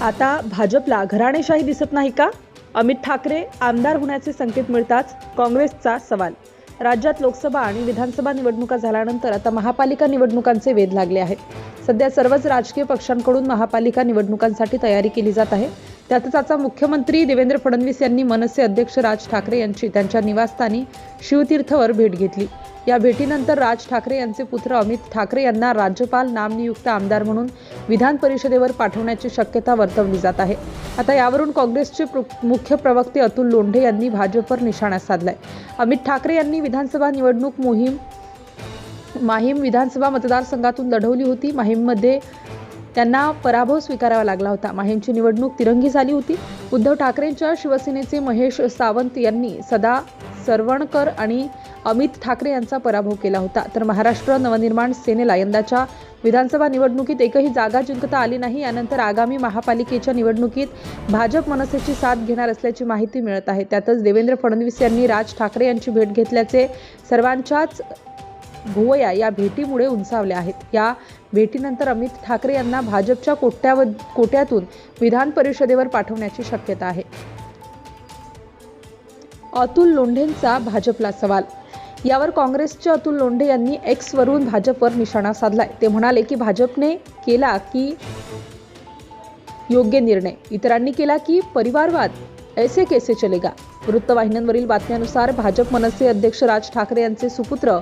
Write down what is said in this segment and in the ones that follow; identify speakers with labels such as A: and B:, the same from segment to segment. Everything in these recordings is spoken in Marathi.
A: आता भाजपला घराणेशाही दिसत नाही का? अमित ठाकरे आमदार होण्याचे संकेत मिळताच काँग्रेसचा सवाल. राज्यात लोकसभा आणि विधानसभा निवडणुका झाल्यानंतर आता महापालिका निवडणुकांचे वेध लागले आहेत. सध्या सर्वच राजकीय पक्षांकडून महापालिका निवडणुकांसाठी तयारी केली जात आहे. त्यातच आता मुख्यमंत्री देवेंद्र फडणवीस यांनी मनसे अध्यक्ष राज ठाकरे यांची त्यांच्या निवासस्थानी शिवतीर्थवर भेट घेतली. या भेटीनंतर राज ठाकरे यांचे पुत्र अमित ठाकरे यांना राज्यपाल नामनियुक्त आमदार म्हणून विधान परिषदेवर पाठवण्याची शक्यता वर्तवली जात आहे. आता यावरून काँग्रेसचे प्र- मुख्य प्रवक्ते अतुल लोंढे यांनी भाजपवर निशाणा साधलाय. अमित ठाकरे यांनी विधानसभा निवडणूक मोहीम माहीम विधानसभा मतदारसंघातून लढवली होती. माहीममध्ये त्यांना पराभव स्वीकारावा लागला होता. माहीमची निवडणूक तिरंगी झाली होती. उद्धव ठाकरेंच्या शिवसेनेचे महेश सावंत यांनी सदा सरवणकर आणि अमित ठाकरे यांचा पराभव केला होता. तर महाराष्ट्र नवनिर्माण सेनेला यंदाच्या विधानसभा निवडणुकीत एकही जागा जिंकता आली नाही. यानंतर आगामी महापालिकेच्या निवडणुकीत भाजप मनसेची साथ घेणार असल्याची माहिती मिळत आहे. त्यातच देवेंद्र फडणवीस यांनी राज ठाकरे यांची भेट घेतल्याचे सर्वांच्याच भुवया या भेटीमुळे उंचावल्या आहेत. या भेटीनंतर अमित ठाकरे यांना भाजपच्या कोट्याव कोट्यातून विधान परिषदेवर पाठवण्याची शक्यता आहे. अतुल लोंढेंचा भाजपला सवाल यावर काँग्रेसचे अतुल लोंढे यांनी एक्सवरून भाजपवर निशाणा साधलाय. ते म्हणाले की भाजपने केला की योग्य निर्णय. इतरांनी केला की परिवारवाद. ऐसे कैसे चलेगा? वृत्तवाहिन्यांवरील बातम्यानुसार भाजप मनसे अध्यक्ष राज ठाकरे यांचे सुपुत्र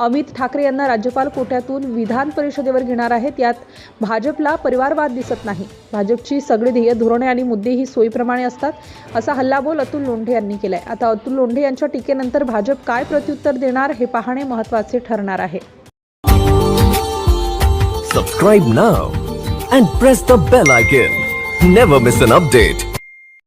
A: अमित ठाकरे यांना राज्यपाल कोट्यातून विधान परिषदेवर घेणार आहेत. यात भाजपला परिवारवाद दिसत नाही. भाजपची सगळी ध्येय धोरणे आणि मुद्दे ही सोयीप्रमाणे असतात असा हल्लाबोल अतुल लोंढे यांनी केलाय. आता अतुल लोंढे यांच्या टीकेनंतर भाजप काय प्रत्युत्तर देणार हे पाहणे महत्त्वाचे ठरणार आहे.
B: Subscribe now and press the bell icon never miss an update